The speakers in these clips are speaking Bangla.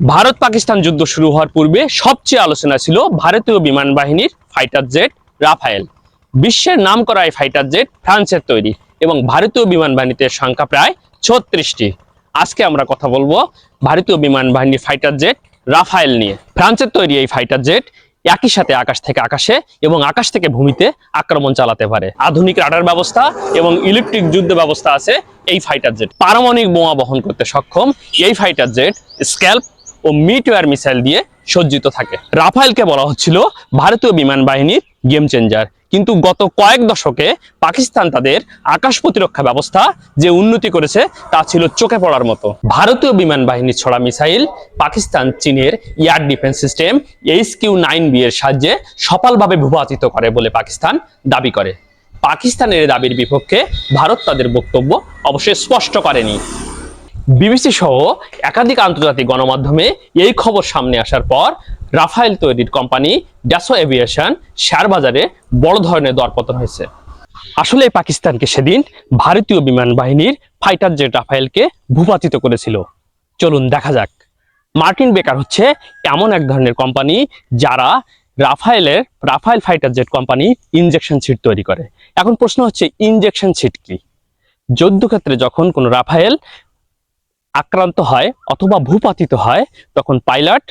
ভারত পাকিস্তান যুদ্ধ শুরু হওয়ার পূর্বে সবচেয়ে আলোচনা ছিল ভারতীয় বিমান বাহিনীর ফাইটার জেট রাফায়েল। বিশ্বের নাম করা এই ফাইটার জেট ফ্রান্সের তৈরি এবং ভারতীয় বিমান বাহিনীতে সংখ্যা প্রায় ছত্রিশটি। আজকে আমরা কথা বলব ভারতীয় বিমান বাহিনীর ফাইটার জেট রাফায়েল নিয়ে। ফ্রান্সের তৈরি এই ফাইটার জেট একই সাথে আকাশ থেকে আকাশে এবং আকাশ থেকে ভূমিতে আক্রমণ চালাতে পারে। আধুনিক রাডার ব্যবস্থা এবং ইলেকট্রিক যুদ্ধ ব্যবস্থা আছে এই ফাইটার জেট। পারমাণবিক বোমা বহন করতে সক্ষম এই ফাইটার জেট স্ক্যাল্প ও মিটওয়ার মিসাইল দিয়ে সজ্জিত থাকে। রাফায়েলকে বলা হচ্ছিল ভারতীয় বিমান বাহিনীর গেম চেঞ্জার। কিন্তু গত কয়েক দশকে পাকিস্তান তাদের আকাশ প্রতিরক্ষা ব্যবস্থা যে উন্নতি করেছে, তা ছিল চোখে পড়ার মতো। ভারতীয় বিমান বাহিনীর ছড়া মিসাইল পাকিস্তান চীনের air defence system H Q nine B এর সাহায্যে সফলভাবে ভূপাতিত করে বলে পাকিস্তান দাবি করে। পাকিস্তানের দাবির বিপক্ষে ভারত তাদের বক্তব্য অবশ্যই স্পষ্ট করেনি। বিবিসি সহ একাধিক আন্তর্জাতিক গণমাধ্যমে এই খবর সামনে আসার পর রাফায়েল তৈরির কোম্পানি ড্যাসো এভিয়েশন শেয়ার বাজারে বড় ধরনের দরপতন হয়েছে। আসলে পাকিস্তানকে সেদিন ভারতীয় বিমান বাহিনীর ফাইটার জেট রাফায়েলকে ভূপাতিত করেছিল। চলুন দেখা যাক। মার্টিন বেকার হচ্ছে এমন এক ধরনের কোম্পানি যারা রাফায়েলের, Rafale fighter jet company ejection seat তৈরি করে। এখন প্রশ্ন হচ্ছে ইনজেকশন সিট কি? যুদ্ধক্ষেত্রে যখন কোনো রাফায়েল আক্রান্ত হয় অথবা ভূপাতিত হয়, তখন পাইলট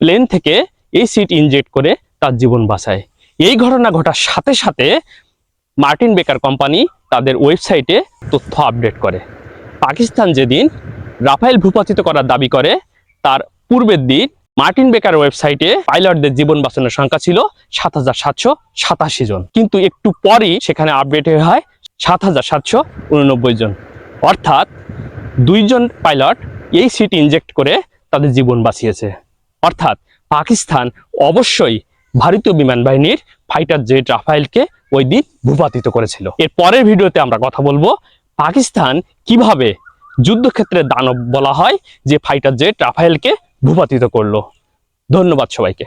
প্লেন থেকে এই সিট ইনজেক্ট করে তার জীবন বাঁচায়। এই ঘটনা ঘটার সাথে সাথে মার্টিন বেকার কোম্পানি তাদের ওয়েবসাইটে তথ্য আপডেট করে। পাকিস্তান যেদিন রাফায়েল ভূপাতিত করার দাবি করে, তার পূর্বের দিন মার্টিন বেকার ওয়েবসাইটে পাইলটদের জীবন বাঁচানোর সংখ্যা ছিল সাত হাজার সাতশো সাতাশি জন। কিন্তু একটু পরই সেখানে আপডেট হয় সাত হাজার সাতশো উননব্বই জন। অর্থাৎ দুইজন পাইলট এই সিট ইনজেক্ট করে তাদের জীবন বাঁচিয়েছে। অর্থাৎ পাকিস্তান অবশ্যই ভারতীয় বিমান বাহিনীর ফাইটার জেট রাফায়েলকে ওই দিন ভূপাতিত করেছিল। এর পরের ভিডিওতে আমরা কথা বলব পাকিস্তান কীভাবে যুদ্ধক্ষেত্রে দানব বলা হয় যে ফাইটার জেট রাফায়েলকে ভূপাতিত করল। ধন্যবাদ সবাইকে।